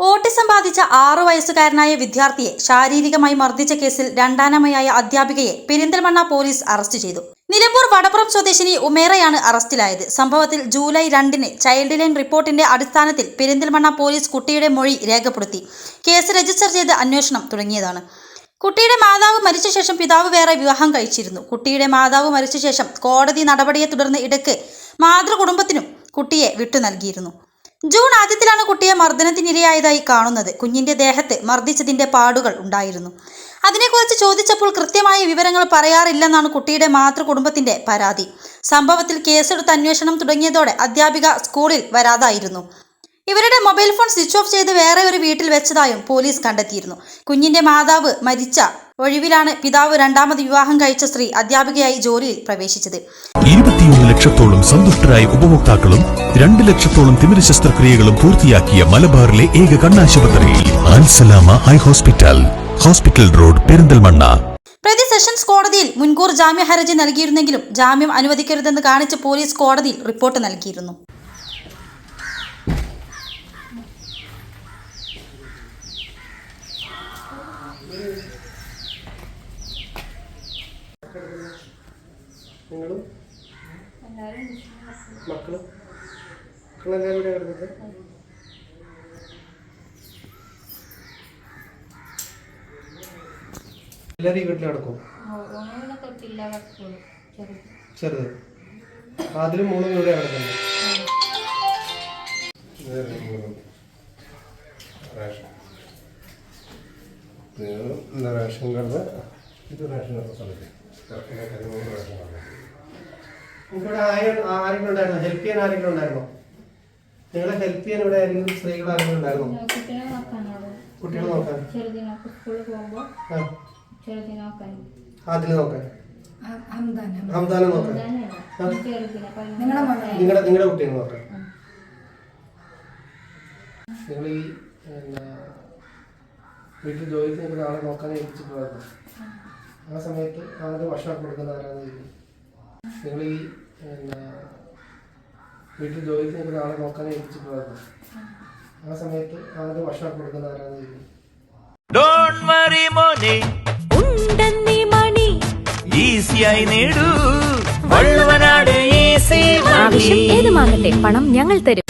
Autism ബാധിച്ച ആറു വയസ്സുകാരനായ വിദ്യാർത്ഥിയെ ശാരീരികമായി മർദ്ദിച്ച കേസിൽ രണ്ടാനമ്മയായ അധ്യാപികയെ പെരിന്തൽമണ്ണ പോലീസ് അറസ്റ്റ് ചെയ്തു. നിലമ്പൂർ വടപ്പുറം സ്വദേശിനി ഉമേറയാണ് അറസ്റ്റിലായത്. സംഭവത്തിൽ ജൂലൈ രണ്ടിന് ചൈൽഡ് ലൈൻ റിപ്പോർട്ടിന്റെ അടിസ്ഥാനത്തിൽ പെരിന്തൽമണ്ണ പോലീസ് കുട്ടിയുടെ മൊഴി രേഖപ്പെടുത്തി. കേസ് രജിസ്റ്റർ ചെയ്ത് അന്വേഷണം തുടങ്ങിയതാണ്. കുട്ടിയുടെ മാതാവ് മരിച്ച ശേഷം പിതാവ് വേറെ വിവാഹം കഴിച്ചിരുന്നു. കുട്ടിയുടെ മാതാവ് മരിച്ച ശേഷം കോടതി നടപടിയെ തുടർന്ന് ഇടയ്ക്ക് മാതൃകുടുംബത്തിനും കുട്ടിയെ വിട്ടു നൽകിയിരുന്നു. ജൂൺ ആദ്യത്തിലാണ് കുട്ടിയെ മർദ്ദനത്തിനിരയായതായി കാണുന്നത്. കുഞ്ഞിന്റെ ദേഹത്ത് മർദ്ദിച്ചതിന്റെ പാടുകൾ ഉണ്ടായിരുന്നു. അതിനെക്കുറിച്ച് ചോദിച്ചപ്പോൾ കൃത്യമായ വിവരങ്ങൾ പറയാറില്ലെന്നാണ് കുട്ടിയുടെ മാതൃകുടുംബത്തിന്റെ പരാതി. സംഭവത്തിൽ കേസെടുത്ത് അന്വേഷണം തുടങ്ങിയതോടെ അധ്യാപിക സ്കൂളിൽ വരാതായിരുന്നു. ഇവരുടെ മൊബൈൽ ഫോൺ സ്വിച്ച് ഓഫ് ചെയ്ത് വേറെ ഒരു വീട്ടിൽ വെച്ചതായും പോലീസ് കണ്ടെത്തിയിരുന്നു. കുഞ്ഞിന്റെ മാതാവ് മരിച്ച ഒഴിവിലാണ് പിതാവ് രണ്ടാമത് വിവാഹം കഴിച്ച സ്ത്രീ അധ്യാപികയായി ജോലിയിൽ പ്രവേശിച്ചത്. ഇരുപത്തിയൊന്ന് ലക്ഷത്തോളം സന്തുഷ്ടരായ ഉപഭോക്താക്കളും രണ്ട് ലക്ഷത്തോളം തിമിര ശസ്ത്രക്രിയകളും പൂർത്തിയാക്കിയ മലബാറിലെ ഏക കണ്ണാശുപത്രി Al Salama eye hospital hospital road Perinthalmanna. പ്രതി സെഷൻസ് കോടതിയിൽ മുൻകൂർ ജാമ്യ ഹർജി നൽകിയിരുന്നെങ്കിലും ജാമ്യം അനുവദിക്കരുതെന്ന് കാണിച്ച് പോലീസ് കോടതിയിൽ റിപ്പോർട്ട് നൽകിയിരുന്നു. നിങ്ങളും മക്കളും? മക്കളെല്ലാവരും ഇവിടെ കിടന്നത് എല്ലാവരും ഈ വീട്ടിൽ കിടക്കും ചെറുത്. അതിലും മൂന്നും ഇവിടെ കിടക്കുന്നത് റേഷൻ കാർഡ് ഇത് റേഷൻ കാർഡ് സ്ഥലത്ത് റേഷൻ കാർഡ് ഇവിടെ ആയ ആരെങ്കിലും ഉണ്ടായിരുന്നോ ഹെൽപ്പ് ചെയ്യാൻ ആരെങ്കിലും ഉണ്ടായിരുന്നോ നിങ്ങളെ ഹെൽപ്പ് ചെയ്യാൻ ഇവിടെ ആരെങ്കിലും സ്ത്രീകൾ ആരെങ്കിലും ഉണ്ടായിരുന്നോ? കുട്ടികളെ നോക്കാൻ? അതിന് നോക്കാൻ. ഹംദാന നോക്കാൻ. നിങ്ങളുടെ നിങ്ങളുടെ കുട്ടീനെ നോക്കാൻ. നിങ്ങൾ ഈ വീട്ടിൽ ജോലിക്ക് ചെയ്യുന്ന ആളെ നോക്കാൻ ഏൽപ്പിച്ചിട്ടുണ്ടായിരുന്നു. ആ. സമയത്ത് ആളുടെ ഭക്ഷണം കൊടുക്കുന്ന ആരാന്ന് ചോദിക്കും. നിങ്ങൾ ഈ വീട്ടിൽ ജോലിക്ക് നിൽക്കുന്ന ആളെ നോക്കാൻ ഏൽപ്പിച്ചിട്ടുണ്ടായിരുന്നു ആ സമയത്ത് ആളുടെ ഭക്ഷണം കൊടുക്കുന്ന ആരാധന ഡോണ്ട് വറി മോനെ. ഉണ്ടെന്നീ മണി. ഈസിയായി നേടൂ. വള്ളുവനാട് ഈസി ആവശ്യം ഏതുമാകട്ടെ പണം ഞങ്ങൾ തരും.